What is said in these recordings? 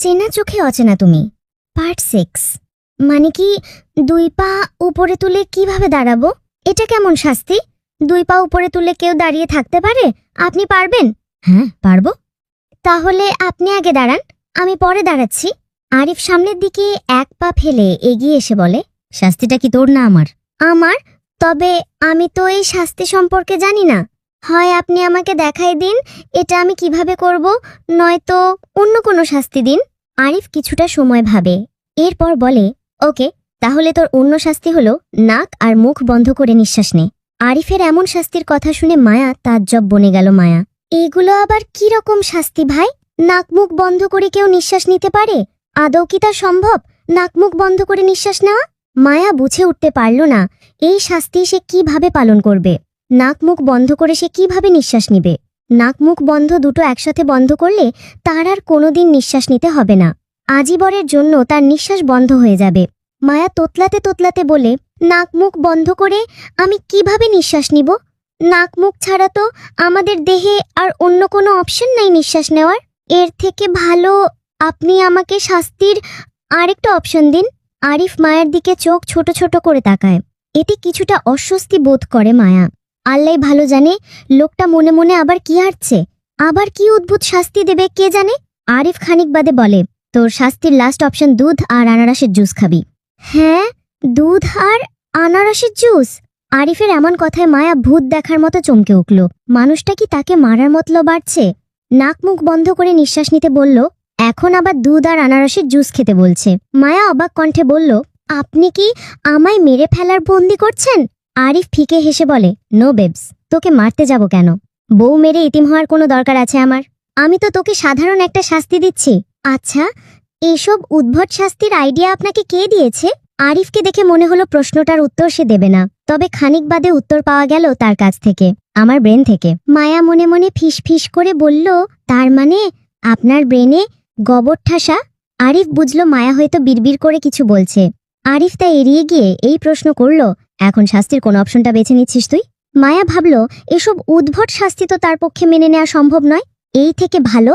চেনা চোখে অচেনা তুমি। পার্ট সিক্স মানে কি, দুই পা উপরে তুলে কীভাবে দাঁড়াবো? এটা কেমন শাস্তি? দুই পা উপরে তুলে কেউ দাঁড়িয়ে থাকতে পারে? আপনি পারবেন? হ্যাঁ পারব। তাহলে আপনি আগে দাঁড়ান, আমি পরে দাঁড়াচ্ছি। আরিফ সামনের দিকে এক পা ফেলে এগিয়ে এসে বলে, শাস্তিটা কি তোর না আমার? আমার? তবে আমি তো এই শাস্তি সম্পর্কে জানি না। হয় আপনি আমাকে দেখাই দিন, এটা আমি কীভাবে করব? নয়তো অন্য কোনো শাস্তি দিন? আরিফ কিছুটা সময় ভাবে। এরপর বলে, ওকে, তাহলে তোর অন্য শাস্তি হলো নাক আর মুখ বন্ধ করে নিঃশ্বাস নে। আরিফের এমন শাস্তির কথা শুনে মায়া তাজ্জব বনে গেল মায়া। এগুলো আবার কি রকম শাস্তি ভাই? নাক মুখ বন্ধ করে কেউ নিঃশ্বাস নিতে পারে? আদৌ কি তা সম্ভব? নাক মুখ বন্ধ করে নিঃশ্বাস নেওয়া? মায়া বুঝে উঠতে পারল না, এই শাস্তি সে কীভাবে পালন করবে? নাক মুখ বন্ধ করে সে কীভাবে নিঃশ্বাস নিবে? নাক মুখ বন্ধ দুটো একসাথে বন্ধ করলে তার আর কোনোদিন নিঃশ্বাস নিতে হবে না। আজীবরের জন্য তার নিঃশ্বাস বন্ধ হয়ে যাবে। মায়া তোতলাতে তোতলাতে বলে নাক মুখ বন্ধ করে আমি কীভাবে নিঃশ্বাস নিব? নাক মুখ ছাড়া তো আমাদের দেহে আর অন্য কোনো অপশন নাই নিঃশ্বাস নেওয়ার। এর থেকে ভালো আপনি আমাকে শাস্তির আরেকটা অপশন দিন। আরিফ মায়ের দিকে চোখ ছোট ছোট করে তাকায়। এতে কিছুটা অস্বস্তি বোধ করে মায়া। আল্লাহ ভালো জানে, লোকটা মনে মনে আবার কি হাঁটছে আবার কি অদ্ভুত শাস্তি দেবে কে জানে? আরিফ খানিক বাদে বলে তোর শাস্তির লাস্ট অপশন দুধ আর আনারসের জুস খাবি। হ্যাঁ? দুধ আর আনারসের জুস আরিফের এমন কথায় মায়া ভূত দেখার মতো চমকে উঠল। মানুষটা কি তাকে মারার মতলব বাড়ছে? নাক মুখ বন্ধ করে নিঃশ্বাস নিতে বলল, এখন আবার দুধ আর আনারসের জুস খেতে বলছে। মায়া অবাক কণ্ঠে বলল, আপনি কি আমায় মেরে ফেলার বন্দি করছেন? আরিফ ফিকে হেসে বলে নো বেবস তোকে মারতে যাব কেন? বউ মেরে ইতিম হওয়ার কোনো দরকার আছে আমার? আমি তো তোকে সাধারণ একটা শাস্তি দিচ্ছি। আচ্ছা এসব উদ্ভট শাস্তির আইডিয়া আপনাকে কে দিয়েছে? আরিফকে দেখে মনে হলো প্রশ্নটার উত্তর সে দেবে না। তবে খানিক বাদে উত্তর পাওয়া গেল তার কাছ থেকে, আমার ব্রেন থেকে। মায়া মনে মনে ফিস ফিস করে বলল, তার মানে আপনার ব্রেনে গবর ঠাসা? আরিফ বুঝলো মায়া হয়তো বিড়বিড় করে কিছু বলছে। আরিফ তা এড়িয়ে গিয়ে এই প্রশ্ন করল, এখন শাস্তির কোন অপশনটা বেছে নিচ্ছিস তুই? মায়া ভাবল, এসব উদ্ভট শাস্তি তো তার পক্ষে মেনে নেওয়া সম্ভব নয়। এই থেকে ভালো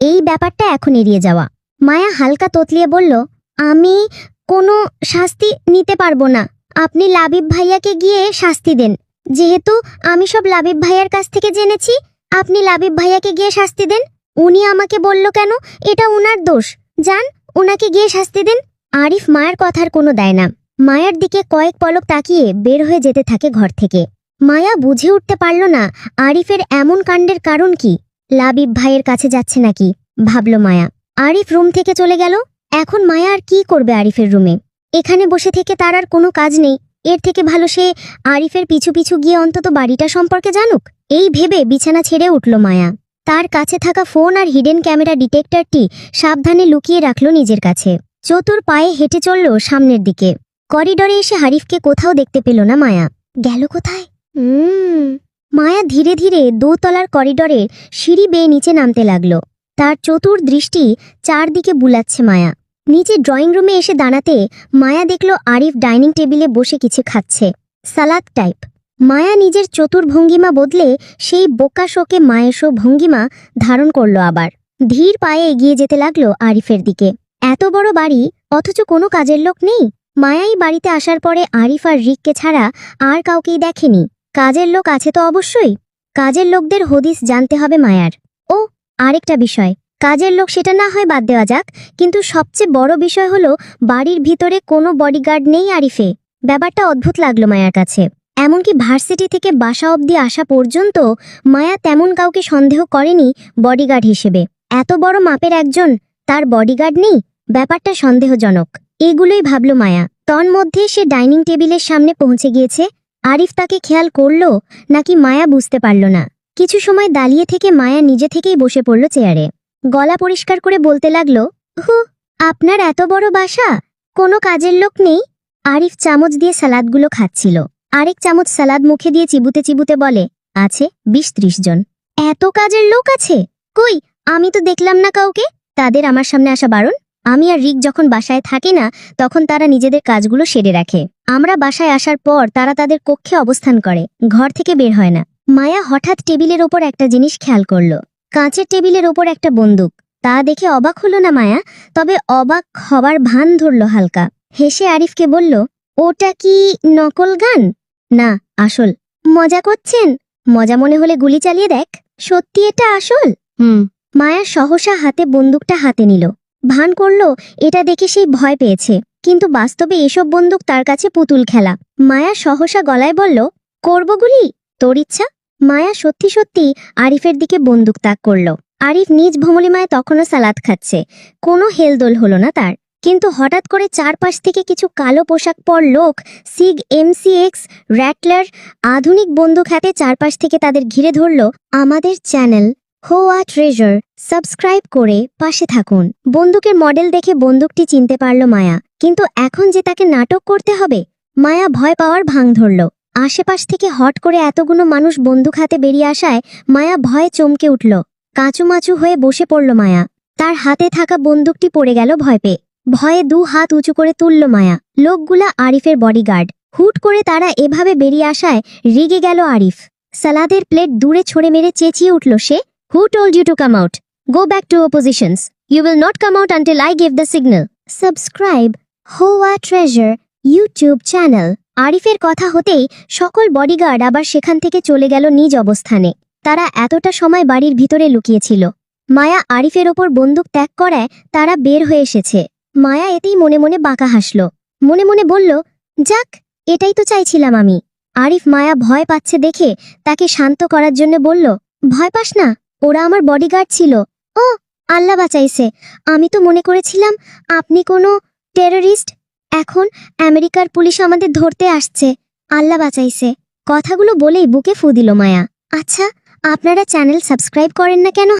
এই ব্যাপারটা এখন এড়িয়ে যাওয়া। মায়া হালকা তোতলিয়ে বলল, আমি কোনো শাস্তি নিতে পারব না। আপনি লাবিব ভাইয়াকে গিয়ে শাস্তি দেন। যেহেতু আমি সব লাবিব ভাইয়ার কাছ থেকে জেনেছি, আপনি লাবিব ভাইয়াকে গিয়ে শাস্তি দেন। উনি আমাকে বলল কেন? এটা উনার দোষ। যান ওনাকে গিয়ে শাস্তি দেন। আরিফ মায়ের কথার কোনো দেয় না। মায়ার দিকে কয়েক পলক তাকিয়ে বের হয়ে যেতে থাকে ঘর থেকে। মায়া বুঝে উঠতে পারল না আরিফের এমন কাণ্ডের কারণ কি। লাবিব ভাইয়ের কাছে যাচ্ছে নাকি? ভাবল মায়া। আরিফ রুম থেকে চলে গেল? এখন মায়া আর কি করবে আরিফের রুমে? এখানে বসে থেকে তার আর কোনো কাজ নেই। এর থেকে ভালো সে আরিফের পিছু পিছু গিয়ে অন্তত বাড়িটা সম্পর্কে জানুক? এই ভেবে বিছানা ছেড়ে উঠল মায়া। তার কাছে থাকা ফোন আর হিডেন ক্যামেরা ডিটেক্টরটি সাবধানে লুকিয়ে রাখল নিজের কাছে। চতুর পায়ে হেঁটে চলল সামনের দিকে। করিডরে এসে হারিফকে কোথাও দেখতে পেল না মায়া। গেল কোথায়? হুম। মায়া ধীরে ধীরে দোতলার করিডরে সিঁড়ি বেয়ে নিচে নামতে লাগল। তার চতুর দৃষ্টি চারদিকে বুলাচ্ছে মায়া। নিচে ড্রয়িং রুমে এসে দাঁড়াতে মায়া দেখল আরিফ ডাইনিং টেবিলে বসে কিছু খাচ্ছে। সালাদ টাইপ। মায়া নিজের চতুর ভঙ্গিমা বদলে সেই বোকা শোকে মায়েশো ভঙ্গিমা ধারণ করল আবার। ধীর পায়ে এগিয়ে যেতে লাগল আরিফের দিকে। এত বড় বাড়ি, অথচ কোনো কাজের লোক নেই। মায়াই বাড়িতে আসার পরে আরিফ আর রিককে ছাড়া আর কাউকেই দেখেনি। কাজের লোক আছে তো অবশ্যই। কাজের লোকদের হদিস জানতে হবে মায়ার। ও, আরেকটা বিষয়। কাজের লোক সেটা না হয় বাদ দেওয়া যাক, কিন্তু সবচেয়ে বড় বিষয় হলো বাড়ির ভিতরে কোনো বডিগার্ড নেই আরিফে। ব্যাপারটা অদ্ভুত লাগল মায়ার কাছে। এমনকি ভার্সিটি থেকে বাসা অবধি আসা পর্যন্ত মায়া তেমন কাউকে সন্দেহ করেনি বডিগার্ড হিসেবে। এত বড় মাপের একজন, তার বডিগার্ড নেই? ব্যাপারটা সন্দেহজনক। এগুলোই ভাবল মায়া। তন্মধ্যে সে ডাইনিং টেবিলের সামনে পৌঁছে গিয়েছে আরিফ তাকে খেয়াল করল, নাকি মায়া বুঝতে পারল না। কিছু সময় দাঁড়িয়ে থেকে মায়া নিজে থেকেই বসে পড়ল চেয়ারে। গলা পরিষ্কার করে বলতে লাগল হু আপনার এত বড় বাসা? কোনো কাজের লোক নেই? আরিফ চামচ দিয়ে সালাদগুলো খাচ্ছিল। আরেক চামচ সালাদ মুখে দিয়ে চিবুতে চিবুতে বলে, আছে বিশ ত্রিশ জন। এত কাজের লোক আছে? কই, আমি তো দেখলাম না কাউকে? তাদের আমার সামনে আসা বারণ? আমি আর রিক যখন বাসায় থাকি না তখন তারা নিজেদের কাজগুলো সেরে রাখে। আমরা বাসায় আসার পর তারা তাদের কক্ষে অবস্থান করে ঘর থেকে বের হয় না। মায়া হঠাৎ টেবিলের ওপর একটা জিনিস খেয়াল করল। কাঁচের টেবিলের ওপর একটা বন্দুক। তা দেখে অবাক হলো না মায়া তবে অবাক হবার ভান ধরল হালকা। হেসে আরিফকে বলল ওটা কি নকল গান? না আসল। মজা করছেন? মজা মনে হলে গুলি চালিয়ে দেখ। সত্যি এটা আসল? হুম। মায়া সহসা হাতে বন্দুকটা হাতে নিল। ভান করল, এটা দেখে সেই ভয় পেয়েছে। কিন্তু বাস্তবে এসব বন্দুক তার কাছে পুতুল খেলা। মায়া সহসা গলায় বলল, করব গুলি? তোর ইচ্ছা? মায়া সত্যি সত্যি আরিফের দিকে বন্দুক তাক করল। আরিফ নিজ ভমলিমায় তখনও সালাদ খাচ্ছে। কোনো হেলদোল হলো না তার। কিন্তু হঠাৎ করে চারপাশ থেকে কিছু কালো পোশাক পর লোক, সিগ এমসিএক্স র্যাটলার, আধুনিক বন্দুক হাতে চারপাশ থেকে তাদের ঘিরে ধরল, আমাদের চ্যানেল, হোয়া ট্রেজার। সাবস্ক্রাইব করে পাশে থাকুন। বন্দুকের মডেল দেখে বন্দুকটি চিনতে পারল মায়া। কিন্তু এখন যে তাকে নাটক করতে হবে, মায়া ভয় পাওয়ার ভাঙ ধরল। আশেপাশ থেকে হট করে এতগুলো মানুষ বন্দুক হাতে বেরিয়ে আসায় মায়া ভয়ে চমকে উঠল। কাঁচুমাচু হয়ে বসে পড়ল মায়া। তার হাতে থাকা বন্দুকটি পড়ে গেল ভয় পেয়ে। ভয়ে দু হাত উঁচু করে তুলল মায়া। লোকগুলা আরিফের বডিগার্ড। হুট করে তারা এভাবে বেরিয়ে আসায় রেগে গেল আরিফ। সালাদের প্লেট দূরে ছড়ে মেরে চেঁচিয়ে উঠল সে। Who told you to come out go back to oppositions you will not come out until I give the signal subscribe হোয়া ট্রেজার ইউটিউব চ্যানেল আরিফের কথা হতেই সকল বডিগার্ড আবার সেখান থেকে চলে গেল নিজ অবস্থানে। তারা এতটা সময় বাড়ির ভিতরে লুকিয়েছিল। মায়া আরিফের ওপর বন্দুক ত্যাগ করায় তারা বের হয়ে এসেছে। মায়া এতেই মনে মনে বাঁকা হাসল। মনে মনে বলল, যাক, এটাই তো চাইছিলাম আমি। আরিফ মায়া ভয় পাচ্ছে দেখে তাকে শান্ত করার জন্য বলল, ভয় পাস না, ওরা আমার বডিগার্ড ছিল। ও, আল্লাহ বাঁচাইছে। আমি তো মনে করেছিলাম আপনি কোনো টেররিস্ট। এখন আমেরিকার পুলিশ আমাদের ধরতে আসছে। আল্লাহ বাঁচাইছে। কথাগুলো বলেই বুকে ফু দিল মায়া। আচ্ছা আপনারা চ্যানেল সাবস্ক্রাইব করেন না কেন?